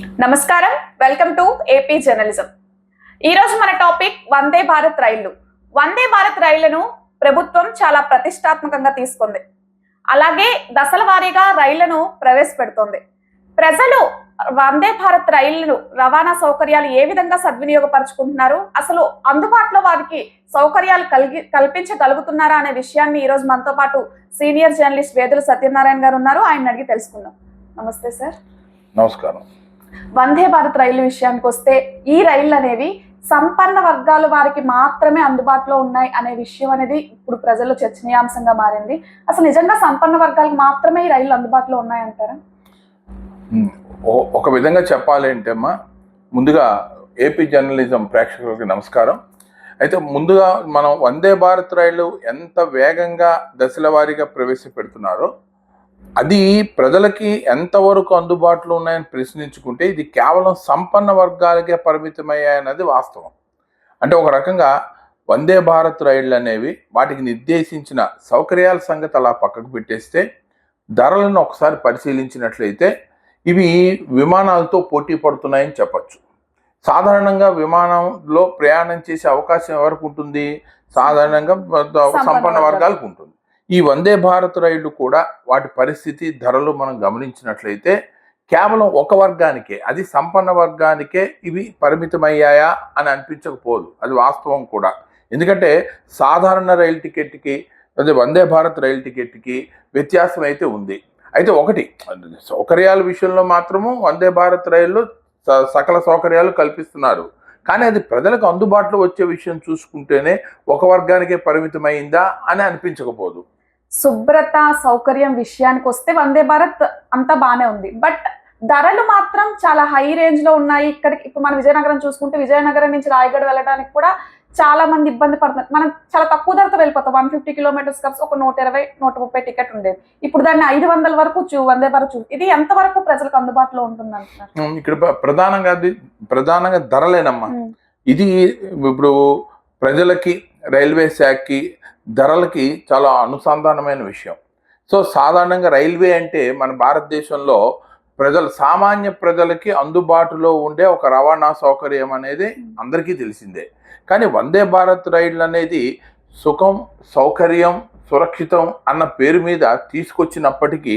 నమస్కారం. Welcome to AP journalism ఈ రోజు మన టాపిక్ వందే భారత్ రైళ్ళు. వందే భారత్ రైళ్ళను ప్రభుత్వం చాలా ప్రతిష్టాత్మకంగా తీసుకుంది. అలాగే దశల వారీగా రైళ్ళను ప్రవేశపెడుతోంది. ప్రజలు వందే భారత్ రైళ్ళను రవాణా సౌకర్యాలు ఏ విధంగా సద్వినియోగపరుచుకుంటున్నారు? అసలు అందుబాటులో వారికి సౌకర్యాలు కలిగి కల్పించగలుగుతున్నారా అనే విషయాన్ని ఈ రోజు మనతో పాటు సీనియర్ జర్నలిస్ట్ వేదులు సత్యనారాయణ గారు ఉన్నారు. ఆయన అడిగి తెలుసుకుందాం. నమస్తే సార్. నమస్కారం. వందే భారత్ రైలు విషయానికి వస్తే ఈ రైళ్ళు అనేవి సంపన్న వర్గాల వారికి మాత్రమే అందుబాటులో ఉన్నాయి అనే విషయం అనేది ఇప్పుడు ప్రజల్లో చర్చనీయాంశంగా మారింది. అసలు నిజంగా సంపన్న వర్గాలకు మాత్రమే ఈ రైళ్ళు అందుబాటులో ఉన్నాయంటారా ఒక విధంగా చెప్పాలి ఏంటమ్మా అమ్మా ముందుగా ఏపీ జర్నలిజం ప్రేక్షకులకి నమస్కారం. అయితే ముందుగా మనం వందే భారత్ రైలు ఎంత వేగంగా దశల వారీగా ప్రవేశపెడుతున్నారో అది ప్రజలకి ఎంతవరకు అందుబాటులో ఉన్నాయని ప్రశ్నించుకుంటే ఇది కేవలం సంపన్న వర్గాలకే పరిమితమయ్యాయన్నది వాస్తవం. అంటే ఒక రకంగా వందే భారత్ రైళ్ళు అనేవి వాటికి నిర్దేశించిన సౌకర్యాల సంగతి అలా పక్కకు పెట్టేస్తే ధరలను ఒకసారి పరిశీలించినట్లయితే ఇవి విమానాలతో పోటీ పడుతున్నాయని చెప్పచ్చు. సాధారణంగా విమానంలో ప్రయాణం చేసే అవకాశం ఎవరికి ఉంటుంది? సాధారణంగా సంపన్న వర్గాలకు ఉంటుంది. ఈ వందే భారత్ రైళ్ళు కూడా వాటి పరిస్థితి ధరలు మనం గమనించినట్లయితే కేవలం ఒక వర్గానికే అది సంపన్న వర్గానికే ఇవి పరిమితమయ్యాయా అని అనిపించకపోదు. అది వాస్తవం కూడా. ఎందుకంటే సాధారణ రైలు టికెట్కి అదే వందే భారత్ రైలు టికెట్కి వ్యత్యాసం అయితే ఉంది. అయితే ఒకటి సౌకర్యాల విషయంలో మాత్రము వందే భారత్ రైళ్ళు స- సకల సౌకర్యాలు కల్పిస్తున్నారు. కానీ అది ప్రజలకు అందుబాటులో వచ్చే విషయం చూసుకుంటేనే ఒక వర్గానికే పరిమితమైందా అని అనిపించకపోదు. శుభ్రత సౌకర్యం విషయానికి వస్తే వందే భారత్ అంతా బానే ఉంది. బట్ ధరలు మాత్రం చాలా హై రేంజ్లో ఉన్నాయి. ఇక్కడికి ఇప్పుడు మనం విజయనగరం చూసుకుంటే విజయనగరం నుంచి రాయగఢ వెళ్ళడానికి కూడా చాలా మంది ఇబ్బంది పడుతున్నారు. మనం చాలా తక్కువ ధరతో వెళ్ళిపోతాం. వన్ ఫిఫ్టీ కిలోమీటర్స్ కలిసి ఒక నూట ఇరవై నూట ముప్పై టికెట్ ఉండేది. ఇప్పుడు దాన్ని ఐదు వందల వరకు చూ వందే భారత్ చూ ఇది ఎంత వరకు ప్రజలకు అందుబాటులో ఉంటుంది ఇక్కడ ప్ర- ప్రధానంగా ప్రధానంగా ధరలేనమ్మా ఇది ఇప్పుడు ప్రజలకి రైల్వే శాఖకి ధరలకి చాలా అనుసంధానమైన విషయం. సో సాధారణంగా రైల్వే అంటే మన భారతదేశంలో ప్రజలు సామాన్య ప్రజలకి అందుబాటులో ఉండే ఒక రవాణా సౌకర్యం అనేది అందరికీ తెలిసిందే. కానీ వందే భారత్ రైళ్ళు అనేది సుఖం సౌకర్యం సురక్షితం అన్న పేరు మీద తీసుకొచ్చినప్పటికీ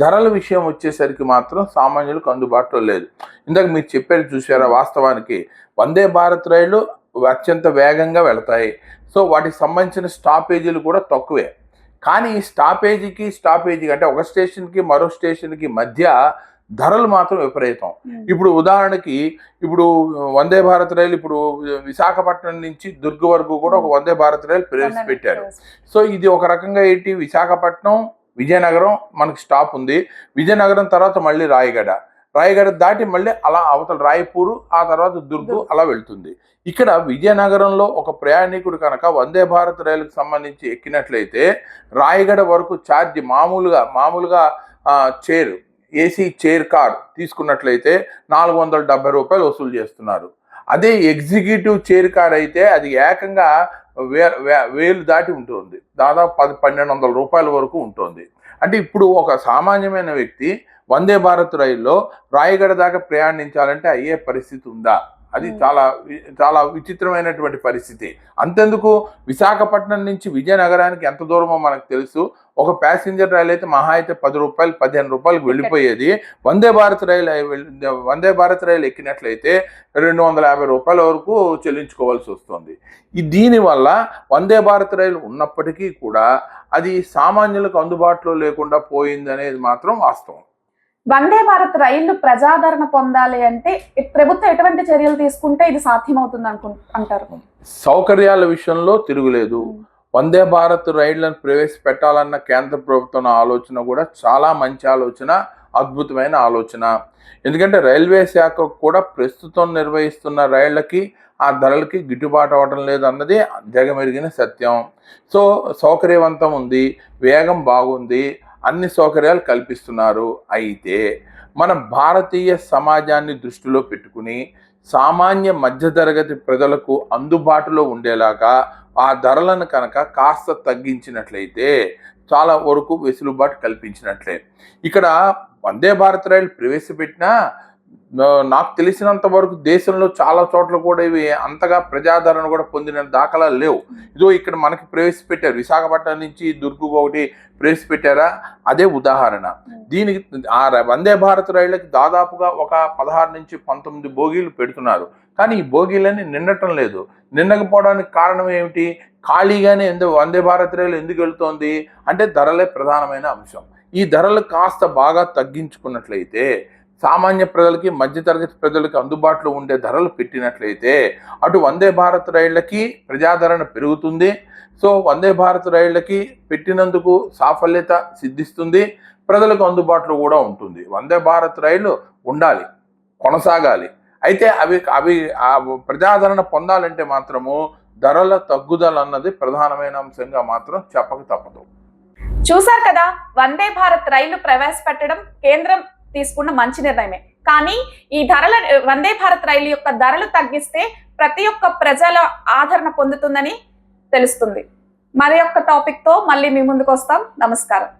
ధరల విషయం వచ్చేసరికి మాత్రం సామాన్యులకు అందుబాటులో లేదు. ఇందాక మీరు చెప్పారు చూసారా వాస్తవానికి వందే భారత్ రైలు అత్యంత వేగంగా వెళతాయి. సో వాటికి సంబంధించిన స్టాపేజీలు కూడా తక్కువే. కానీ ఈ స్టాపేజీకి స్టాపేజీకి అంటే ఒక స్టేషన్కి మరో స్టేషన్కి మధ్య ధరలు మాత్రం విపరీతం. ఇప్పుడు ఉదాహరణకి ఇప్పుడు వందే భారత్ రైలు ఇప్పుడు విశాఖపట్నం నుంచి దుర్గ వరకు కూడా ఒక వందే భారత్ రైలు ప్రవేశపెట్టారు సో ఇది ఒక రకంగా ఏంటి? విశాఖపట్నం విజయనగరం మనకి స్టాప్ ఉంది. విజయనగరం తర్వాత మళ్ళీ రాయగడ. రాయగడ దాటి మళ్ళీ అలా అవతల రాయపూరు ఆ తర్వాత దుర్గు అలా వెళ్తుంది. ఇక్కడ విజయనగరంలో ఒక ప్రయాణికుడు కనుక వందే భారత్ రైలుకు సంబంధించి ఎక్కినట్లయితే రాయగడ వరకు ఛార్జ్ మామూలుగా మామూలుగా చైర్ ఏసీ చైర్ కార్ తీసుకున్నట్లయితే నాలుగు వందల డెబ్బై రూపాయలు వసూలు చేస్తున్నారు. అదే ఎగ్జిక్యూటివ్ చైర్ కార్ అయితే అది ఏకంగా వే వే- వేలు దాటి ఉంటుంది. దాదాపు పది పన్నెండు వందల రూపాయల వరకు ఉంటుంది. అంటే ఇప్పుడు ఒక సామాన్యమైన వ్యక్తి వందే భారత్ రైల్లో రాయగడ దాకా ప్రయాణించాలంటే అయ్యే పరిస్థితి ఉందా? అది. చాలా చాలా విచిత్రమైనటువంటి పరిస్థితి. అంతెందుకు విశాఖపట్నం నుంచి విజయనగరానికి ఎంత దూరమో మనకు తెలుసు. ఒక ప్యాసింజర్ రైలు అయితే మహా అయితే పది రూపాయలు పదిహేను రూపాయలకు వెళ్ళిపోయేది. వందే భారత్ రైలు వందే భారత్ రైలు ఎక్కినట్లయితే రెండు వందల యాభై రూపాయల వరకు చెల్లించుకోవాల్సి వస్తుంది. ఈ దీనివల్ల వందే భారత్ రైలు ఉన్నప్పటికీ కూడా అది సామాన్యులకు అందుబాటులో లేకుండా పోయింది అనేది మాత్రం వాస్తవం. వందే భారత్ రైళ్ళు ప్రజాదరణ పొందాలి అంటే ప్రభుత్వం ఎటువంటి చర్యలు తీసుకుంటే ఇది సాధ్యమవుతుంది అనుకు అంటారు? సౌకర్యాల విషయంలో తిరుగులేదు. వందే భారత్ రైళ్ళను ప్రవేశపెట్టాలన్న కేంద్ర ప్రభుత్వం ఆలోచన కూడా చాలా మంచి ఆలోచన అద్భుతమైన ఆలోచన. ఎందుకంటే రైల్వే శాఖ కూడా ప్రస్తుతం నిర్వహిస్తున్న రైళ్ళకి ఆ ధరలకి గిట్టుబాటు అవ్వడం లేదు అన్నది జగమెరిగిన సత్యం. సో సౌకర్యవంతం ఉంది వేగం బాగుంది అన్ని సౌకర్యాలు కల్పిస్తున్నారు. అయితే మన భారతీయ సమాజాన్ని దృష్టిలో పెట్టుకుని సామాన్య మధ్యతరగతి ప్రజలకు అందుబాటులో ఉండేలాగా ఆ ధరలను కనుక కాస్త తగ్గించినట్లయితే చాలా వరకు వెసులుబాటు కల్పించినట్లే. ఇక్కడ వందే భారత్ రైలు ప్రవేశపెట్టినా నాకు తెలిసినంత వరకు దేశంలో చాలా చోట్ల కూడా ఇవి అంతగా ప్రజాదరణ కూడా పొందిన దాఖలాలు లేవు. ఇదో ఇక్కడ మనకి ప్రవేశపెట్టారు. విశాఖపట్నం నుంచి దుర్గుకు ఒకటి ప్రవేశపెట్టారా? అదే ఉదాహరణ. దీనికి ఆ వందే భారత్ రైళ్ళకి దాదాపుగా ఒక పదహారు నుంచి పంతొమ్మిది బోగీలు పెడుతున్నారు. కానీ ఈ బోగీలన్నీ నిండటం లేదు. నిండకపోవడానికి కారణం ఏమిటి? ఖాళీగానే ఎందుకు వందే భారత్ రైలు ఎందుకు వెళ్తోంది? అంటే ధరలే ప్రధానమైన అంశం. ఈ ధరలు కాస్త బాగా తగ్గించుకున్నట్లయితే సామాన్య ప్రజలకి మధ్యతరగతి ప్రజలకి అందుబాటులో ఉండే ధరలు పెట్టినట్లయితే అటు వందే భారత్ రైళ్ళకి ప్రజాదరణ పెరుగుతుంది. సో వందే భారత్ రైళ్ళకి పెట్టినందుకు సాఫల్యత సిద్ధిస్తుంది. ప్రజలకు అందుబాటులో కూడా ఉంటుంది. వందే భారత్ రైలు ఉండాలి కొనసాగాలి. అయితే అవి అవి ప్రజాదరణ పొందాలంటే మాత్రము ధరల తగ్గుదల అన్నది ప్రధానమైన అంశంగా మాత్రం చెప్పక తప్పదు. చూశారు కదా వందే భారత్ రైలు ప్రవేశపెట్టడం కేంద్రం తీసుకున్న మంచి నిర్ణయమే. కానీ ఈ ధరల వందే భారత్ రైలు యొక్క ధరలు తగ్గిస్తే ప్రతి ఒక్క ప్రజల ఆదరణ పొందుతుందని తెలుస్తుంది. మరి యొక్క టాపిక్తో మళ్ళీ మీ ముందుకు వస్తాం. నమస్కారం.